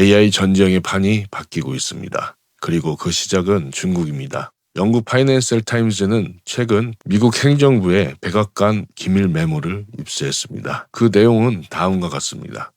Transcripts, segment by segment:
AI 전쟁의 판이 바뀌고 있습니다. 그리고 그 시작은 중국입니다. 영국 파이낸셜 타임즈는 최근 미국 행정부에 백악관 기밀 메모를 입수했습니다. 그 내용은 다음과 같습니다.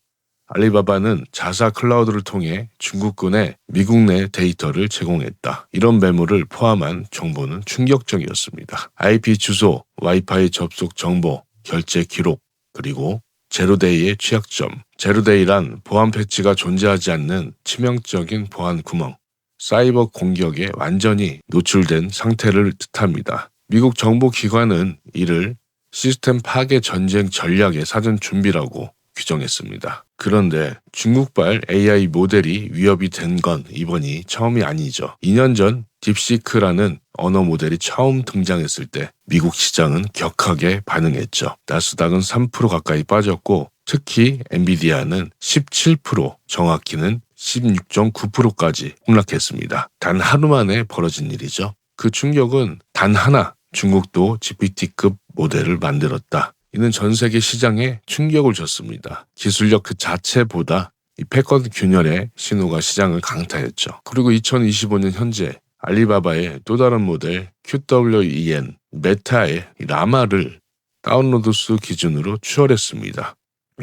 알리바바는 자사 클라우드를 통해 중국군에 미국 내 데이터를 제공했다. 이런 메모를 포함한 정보는 충격적이었습니다. IP 주소, 와이파이 접속 정보, 결제 기록, 그리고 제로데이의 취약점. 제로데이란 보안 패치가 존재하지 않는 치명적인 보안 구멍. 사이버 공격에 완전히 노출된 상태를 뜻합니다. 미국 정보 기관은 이를 시스템 파괴 전쟁 전략의 사전 준비라고 규정했습니다. 그런데 중국발 AI 모델이 위협이 된 건 이번이 처음이 아니죠. 2년 전 딥시크라는 언어 모델이 처음 등장했을 때 미국 시장은 격하게 반응했죠. 나스닥은 3% 가까이 빠졌고 특히 엔비디아는 17% 정확히는 16.9%까지 폭락했습니다. 단 하루 만에 벌어진 일이죠. 그 충격은 단 하나 중국도 GPT급 모델을 만들었다. 이는 전 세계 시장에 충격을 줬습니다. 기술력 그 자체보다 이 패권 균열의 신호가 시장을 강타했죠. 그리고 2025년 현재 알리바바의 또 다른 모델 QWEN 메타의 라마를 다운로드 수 기준으로 추월했습니다.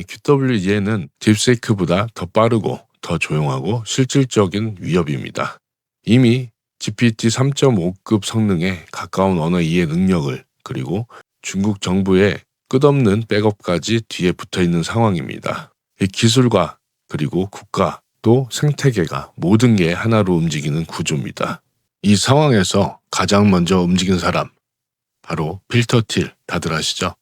QWEN은 딥세이크보다 더 빠르고 더 조용하고 실질적인 위협입니다. 이미 GPT 3.5급 성능에 가까운 언어 이해 능력을 그리고 중국 정부의 끝없는 백업까지 뒤에 붙어 있는 상황입니다. 이 기술과 그리고 국가 또 생태계가 모든 게 하나로 움직이는 구조입니다. 이 상황에서 가장 먼저 움직인 사람 바로 필터틸 다들 아시죠?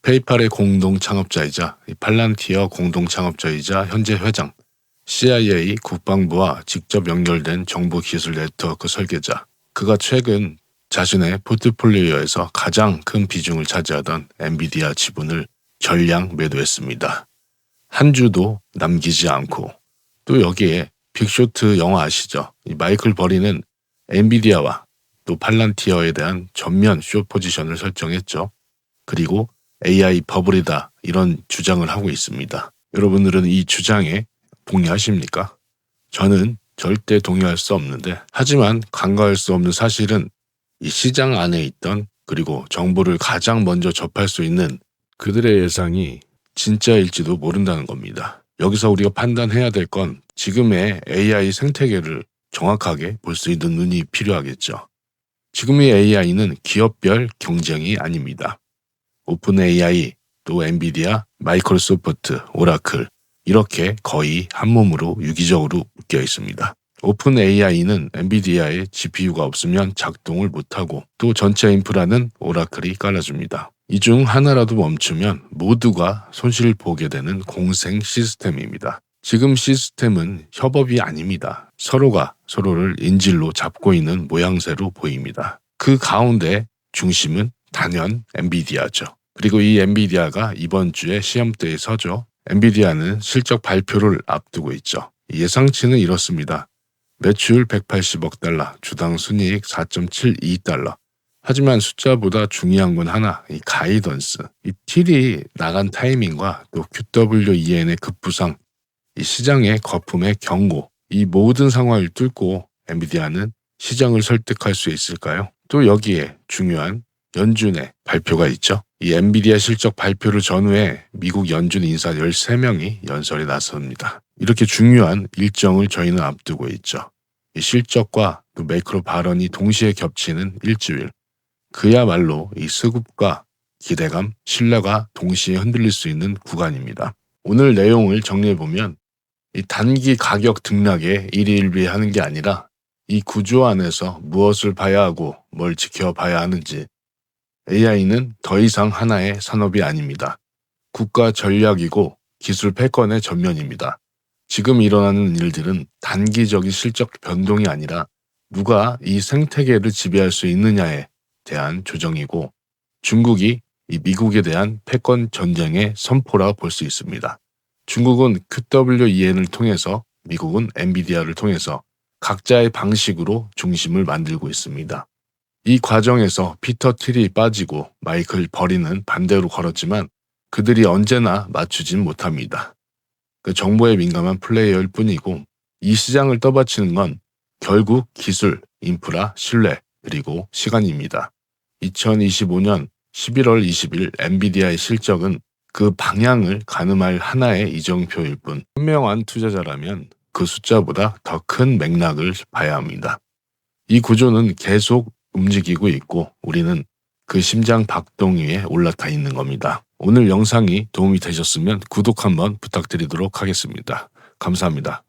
페이팔의 공동 창업자이자 팔란티어 공동 창업자이자 현재 회장 CIA 국방부와 직접 연결된 정보 기술 네트워크 설계자 그가 최근 자신의 포트폴리오에서 가장 큰 비중을 차지하던 엔비디아 지분을 전량 매도했습니다. 한 주도 남기지 않고 또 여기에 빅쇼트 영화 아시죠? 마이클 버리는 엔비디아와 또 팔란티어에 대한 전면 쇼 포지션을 설정했죠. 그리고 AI 버블이다 이런 주장을 하고 있습니다. 여러분들은 이 주장에 동의하십니까? 저는 절대 동의할 수 없는데 하지만 간과할 수 없는 사실은 이 시장 안에 있던 그리고 정보를 가장 먼저 접할 수 있는 그들의 예상이 진짜일지도 모른다는 겁니다. 여기서 우리가 판단해야 될 건 지금의 AI 생태계를 정확하게 볼 수 있는 눈이 필요하겠죠. 지금의 AI는 기업별 경쟁이 아닙니다. 오픈 AI, 또 엔비디아, 마이크로소프트, 오라클 이렇게 거의 한 몸으로 유기적으로 묶여 있습니다. 오픈 AI는 엔비디아의 GPU가 없으면 작동을 못하고 또 전체 인프라는 오라클이 깔아줍니다. 이 중 하나라도 멈추면 모두가 손실을 보게 되는 공생 시스템입니다. 지금 시스템은 협업이 아닙니다. 서로가 서로를 인질로 잡고 있는 모양새로 보입니다. 그 가운데 중심은 단연 엔비디아죠. 그리고 이 엔비디아가 이번 주에 시험대에 서죠. 엔비디아는 실적 발표를 앞두고 있죠. 예상치는 이렇습니다. 매출 180억 달러, 주당 순이익 4.72달러. 하지만 숫자보다 중요한 건 하나, 이 가이던스. 이 틸이 나간 타이밍과 또 QWEN의 급부상, 이 시장의 거품의 경고, 이 모든 상황을 뚫고 엔비디아는 시장을 설득할 수 있을까요? 또 여기에 중요한 연준의 발표가 있죠. 이 엔비디아 실적 발표를 전후해 미국 연준 인사 13명이 연설에 나섭니다. 이렇게 중요한 일정을 저희는 앞두고 있죠. 이 실적과 또 매크로 발언이 동시에 겹치는 일주일. 그야말로 이 수급과 기대감, 신뢰가 동시에 흔들릴 수 있는 구간입니다. 오늘 내용을 정리해보면 이 단기 가격 등락에 일희일비하는 게 아니라 이 구조 안에서 무엇을 봐야 하고 뭘 지켜봐야 하는지 AI는 더 이상 하나의 산업이 아닙니다. 국가 전략이고 기술 패권의 전면입니다. 지금 일어나는 일들은 단기적인 실적 변동이 아니라 누가 이 생태계를 지배할 수 있느냐에 대한 조정이고 중국이 이 미국에 대한 패권 전쟁의 선포라 볼 수 있습니다. 중국은 QWEN을 통해서 미국은 엔비디아를 통해서 각자의 방식으로 중심을 만들고 있습니다. 이 과정에서 피터 틸이 빠지고 마이클 버리는 반대로 걸었지만 그들이 언제나 맞추진 못합니다. 그 정보에 민감한 플레이어일 뿐이고 이 시장을 떠받치는 건 결국 기술, 인프라, 신뢰, 그리고 시간입니다. 2025년 11월 20일 엔비디아의 실적은 그 방향을 가늠할 하나의 이정표일 뿐 현명한 투자자라면 그 숫자보다 더 큰 맥락을 봐야 합니다. 이 구조는 계속 움직이고 있고 우리는 그 심장 박동 위에 올라타 있는 겁니다. 오늘 영상이 도움이 되셨으면 구독 한번 부탁드리도록 하겠습니다. 감사합니다.